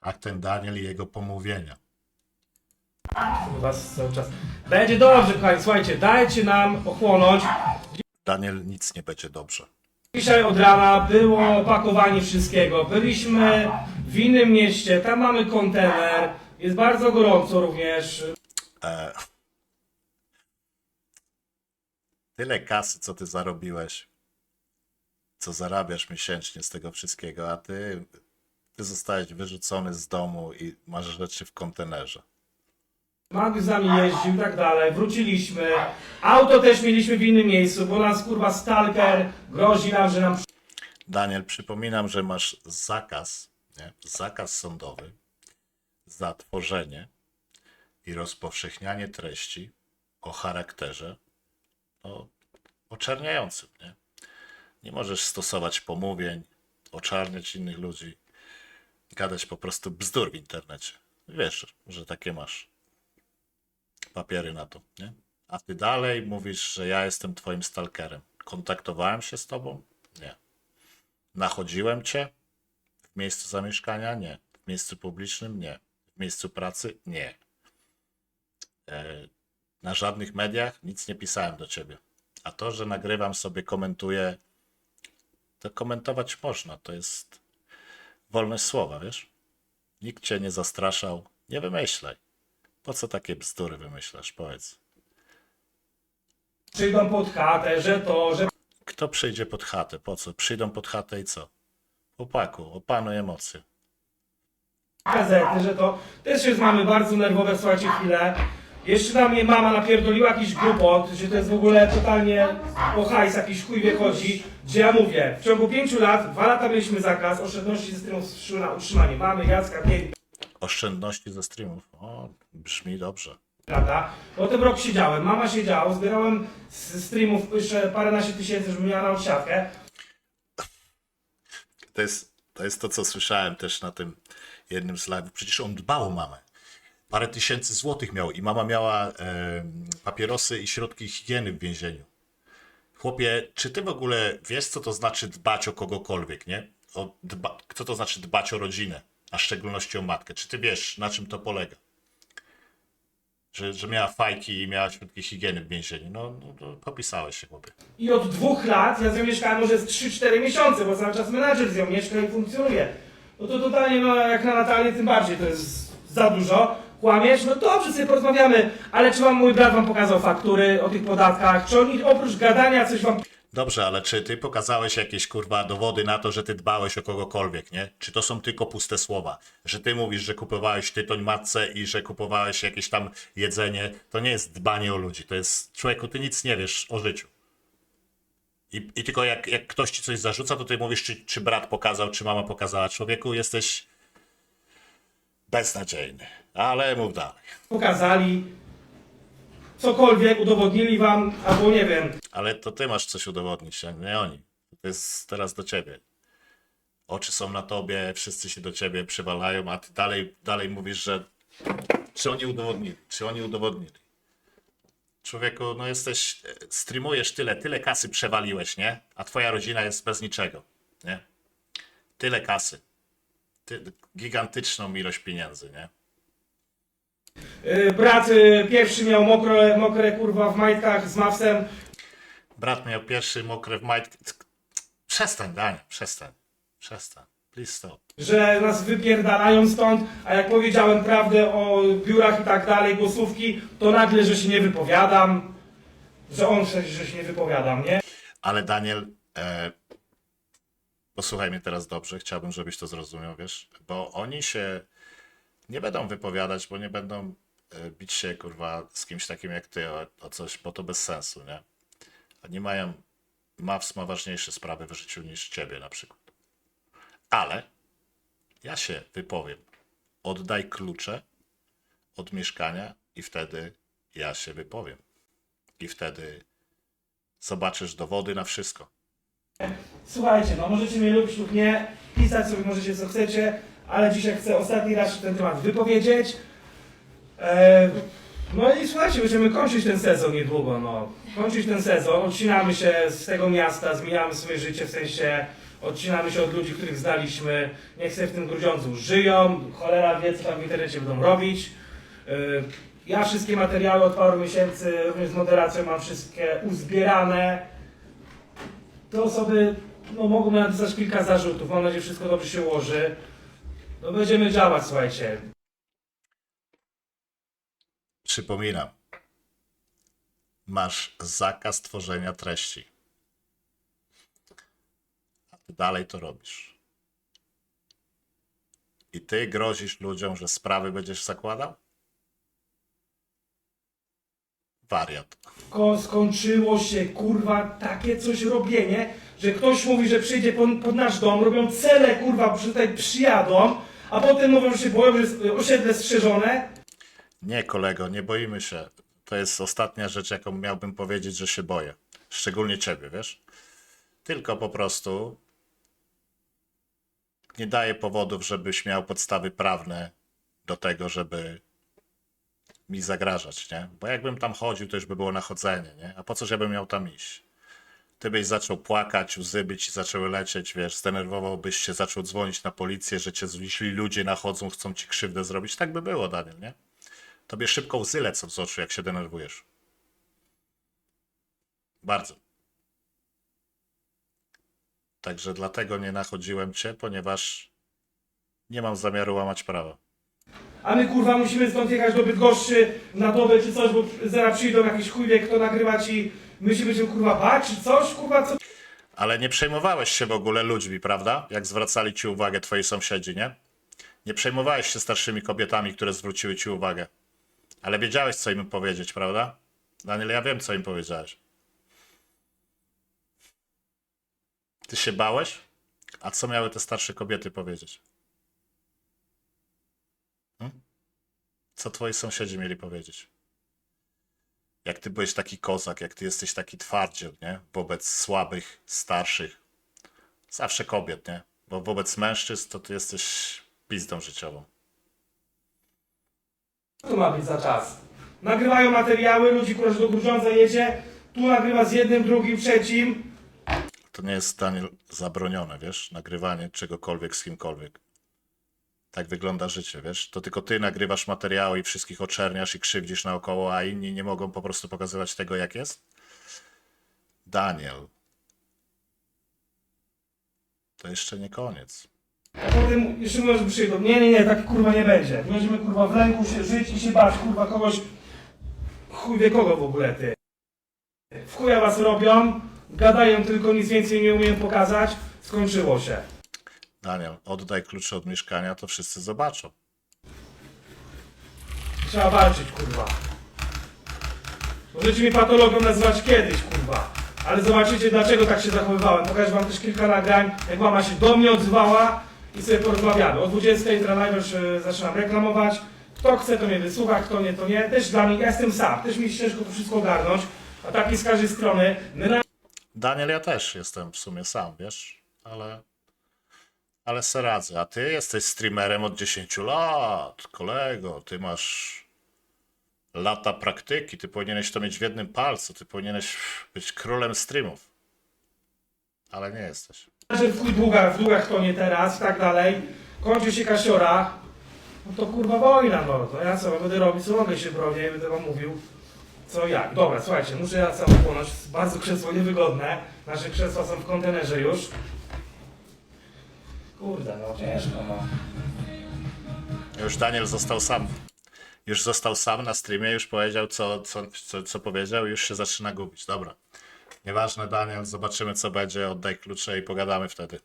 Tak ten Daniel i jego pomówienia. Was cały czas. Będzie dobrze, kochani, słuchajcie, dajcie nam ochłonąć. Daniel, nic nie będzie dobrze. Dzisiaj od rana było pakowanie wszystkiego. Byliśmy w innym mieście, tam mamy kontener. Jest bardzo gorąco również. E... Tyle kasy, co ty zarobiłeś, co zarabiasz miesięcznie z tego wszystkiego, a ty, ty zostałeś wyrzucony z domu i masz rzeczy w kontenerze. Mag z nami jeździł i tak dalej. Wróciliśmy. Auto też mieliśmy w innym miejscu, bo nas kurwa stalker grozi nam, że nam Daniel, przypominam, że masz zakaz, nie? zakaz sądowy za tworzenie i rozpowszechnianie treści o charakterze no, oczerniającym. Nie? nie możesz stosować pomówień, oczarniać innych ludzi, gadać po prostu bzdur w internecie. Wiesz, że takie masz papiery na to, nie? A ty dalej mówisz, że ja jestem twoim stalkerem. Kontaktowałem się z tobą? Nie. Nachodziłem cię w miejscu zamieszkania? Nie. W miejscu publicznym? Nie. W miejscu pracy? Nie. E, na żadnych mediach nic nie pisałem do ciebie. A to, że nagrywam sobie, komentuję, to komentować można. To jest wolność słowa, wiesz? Nikt cię nie zastraszał. Nie wymyślaj. Po co takie bzdury wymyślasz? Powiedz. przyjdą pod chatę, że to, że Kto przyjdzie pod chatę? Po co? Przyjdą pod chatę i co? Chłopaku, opanuj emocje. gazety, że to też jest mamy bardzo nerwowe, słuchajcie chwilę. Jeszcze na mnie mama napierdoliła jakiś głupot, że to jest w ogóle totalnie o hajs, jakiś chuj wie chodzi, gdzie ja mówię, w ciągu pięciu lat, dwa lata mieliśmy zakaz, oszczędności ze szły na utrzymanie mamy, Jacka, pięć Oszczędności ze streamów. O, brzmi dobrze. lata. Potem rok siedziałem, mama siedziała, zbierałem z streamów jeszcze paręnaście tysięcy, żeby miała na odsiadkę. To jest, to jest to, co słyszałem też na tym jednym z live'ów. Przecież on dbał o mamę. Parę tysięcy złotych miał i mama miała e, papierosy i środki higieny w więzieniu. Chłopie, czy ty w ogóle wiesz, co to znaczy dbać o kogokolwiek, nie? O dba, co to znaczy dbać o rodzinę, a w szczególności o matkę? Czy ty wiesz, na czym to polega? Że, że miała fajki i miała środki higieny w więzieniu. No, no, no popisałeś się, chłopie. I od dwóch lat ja z nią mieszkałem może z 3-4 miesiące, bo cały czas menadżer z nią mieszka i funkcjonuje. No to totalnie, no jak na Natalię tym bardziej, to jest za dużo. Kłamiesz? No dobrze, sobie porozmawiamy, ale czy wam mój brat wam pokazał faktury o tych podatkach? Czy oni oprócz gadania coś wam Dobrze, ale czy ty pokazałeś jakieś kurwa dowody na to, że ty dbałeś o kogokolwiek, nie? Czy to są tylko puste słowa? Że ty mówisz, że kupowałeś tytoń matce i że kupowałeś jakieś tam jedzenie, to nie jest dbanie o ludzi, to jest człowieku, ty nic nie wiesz o życiu. I, i tylko jak, jak ktoś ci coś zarzuca, to ty mówisz, czy, czy brat pokazał, czy mama pokazała. Człowieku, jesteś beznadziejny. Ale mów dalej. pokazali? Cokolwiek udowodnili wam, albo nie wiem. Ale to ty masz coś udowodnić, a nie oni. To jest teraz do ciebie. Oczy są na tobie, wszyscy się do ciebie przywalają, a ty dalej, dalej mówisz, że czy oni udowodnili, czy oni udowodnili. Człowieku, no jesteś, streamujesz tyle, tyle kasy przewaliłeś, nie? A twoja rodzina jest bez niczego, nie? Tyle kasy. Ty, gigantyczną ilość pieniędzy, nie? Yy, brat yy, pierwszy miał mokre, mokre kurwa w majtkach z mawsem. Brat miał pierwszy mokre w majtki. Przestań, Dania, przestań. Przestań. Please stop. że nas wypierdalają stąd, a jak powiedziałem prawdę o biurach i tak dalej, głosówki, to nagle, że się nie wypowiadam, że on że się nie wypowiadam, nie? Ale Daniel, e, posłuchaj mnie teraz dobrze, chciałbym, żebyś to zrozumiał, wiesz, bo oni się nie będą wypowiadać, bo nie będą e, bić się, kurwa, z kimś takim jak ty o, o coś, bo to bez sensu, nie? Oni mają, Maws ma ważniejsze sprawy w życiu niż ciebie na przykład. Ale ja się wypowiem. Oddaj klucze od mieszkania i wtedy ja się wypowiem. I wtedy zobaczysz dowody na wszystko. Słuchajcie, no możecie mnie lubić lub nie, pisać sobie możecie co chcecie, ale dzisiaj chcę ostatni raz ten temat wypowiedzieć. E, no i słuchajcie, będziemy kończyć ten sezon niedługo, no. Kończyć ten sezon, odcinamy się z tego miasta, zmieniamy swoje życie, w sensie odcinamy się od ludzi, których znaliśmy, niech sobie w tym Grudziądzu żyją, cholera wie, co tam w internecie będą robić. Yy, Ja wszystkie materiały od paru miesięcy, również z moderacją mam wszystkie uzbierane. Te osoby no, mogą napisać kilka zarzutów, mam nadzieję, że wszystko dobrze się ułoży. No będziemy działać, słuchajcie. Przypominam, masz zakaz tworzenia treści. A ty dalej to robisz. I ty grozisz ludziom, że sprawy będziesz zakładał? Wariat. Ko skończyło się kurwa takie coś robienie, że ktoś mówi, że przyjdzie pod, pod nasz dom, robią cele kurwa, że tutaj przyjadą, a potem mówią, że się boją, że jest osiedle strzeżone. Nie, kolego, nie boimy się. To jest ostatnia rzecz, jaką miałbym powiedzieć, że się boję. Szczególnie ciebie, wiesz? Tylko po prostu nie daję powodów, żebyś miał podstawy prawne do tego, żeby mi zagrażać, nie? Bo jakbym tam chodził, to już by było nachodzenie, nie? A po coż ja bym miał tam iść? Ty byś zaczął płakać, łzy by ci zaczęły lecieć, wiesz, zdenerwowałbyś się, zaczął dzwonić na policję, że cię jeśli ludzie nachodzą, chcą ci krzywdę zrobić. Tak by było, Daniel, nie? Tobie szybko łzy lecą z oczu, jak się denerwujesz. Bardzo. Także dlatego nie nachodziłem cię, ponieważ nie mam zamiaru łamać prawa. A my kurwa musimy stąd jechać do Bydgoszczy na dobę czy coś, bo zaraz przyjdą jakiś chuj wie kto nagrywać i my się będziemy kurwa bać czy coś, kurwa co? Ale nie przejmowałeś się w ogóle ludźmi, prawda? Jak zwracali ci uwagę twoi sąsiedzi, nie? Nie przejmowałeś się starszymi kobietami, które zwróciły ci uwagę. Ale wiedziałeś, co im powiedzieć, prawda? Daniel, ja wiem, co im powiedziałeś. Ty się bałeś? A co miały te starsze kobiety powiedzieć? Co twoi sąsiedzi mieli powiedzieć? Jak ty byłeś taki kozak, jak ty jesteś taki twardziel, nie? Wobec słabych, starszych. Zawsze kobiet, nie? Bo wobec mężczyzn to ty jesteś pizdą życiową. to ma być za czas? Nagrywają materiały, ludzi że do Grudziądza jedzie, tu nagrywa z jednym, drugim, trzecim. To nie jest, Daniel, zabronione, wiesz? Nagrywanie czegokolwiek z kimkolwiek. Tak wygląda życie, wiesz? To tylko ty nagrywasz materiały i wszystkich oczerniasz i krzywdzisz naokoło, a inni nie mogą po prostu pokazywać tego, jak jest? Daniel. To jeszcze nie koniec. A potem jeszcze mówią, że przyjdą. Nie, nie, nie, tak kurwa nie będzie. Będziemy kurwa w lęku się żyć i się bać kurwa kogoś. Chuj wie kogo w ogóle ty. W chuja was robią, gadają tylko nic więcej nie umieją pokazać. Skończyło się. Daniel, oddaj klucze od mieszkania, to wszyscy zobaczą. Trzeba walczyć kurwa. Możecie mi patologią nazywać kiedyś kurwa. Ale zobaczycie dlaczego tak się zachowywałem. Pokażę wam też kilka nagrań, jak mama się do mnie odzywała i sobie porozmawiamy. O 20 jutro najpierw e, zaczynam reklamować. Kto chce to mnie wysłucha, kto nie to nie. Też dla mnie, ja jestem sam. Też mi ciężko to wszystko ogarnąć. A tak z każdej strony. My na... Daniel, ja też jestem w sumie sam, wiesz, ale, ale se radzę. A ty jesteś streamerem od 10 lat, kolego, ty masz lata praktyki, ty powinieneś to mieć w jednym palcu, ty powinieneś być królem streamów. Ale nie jesteś. że w długach, w długach to nie teraz i tak dalej. Kończy się kasiora. No to kurwa wojna, no. To ja co, będę robić, co mogę się bronię będę wam mówił. Co jak? Dobra, słuchajcie, muszę ja sam płynąć. Jest Bardzo krzesło niewygodne. Nasze krzesła są w kontenerze już. Kurde, no ciężko, no. Już Daniel został sam. Już został sam na streamie, już powiedział, co, co, co, co powiedział, i już się zaczyna gubić. Dobra. Nieważne, Daniel, zobaczymy, co będzie. Oddaj klucze i pogadamy wtedy.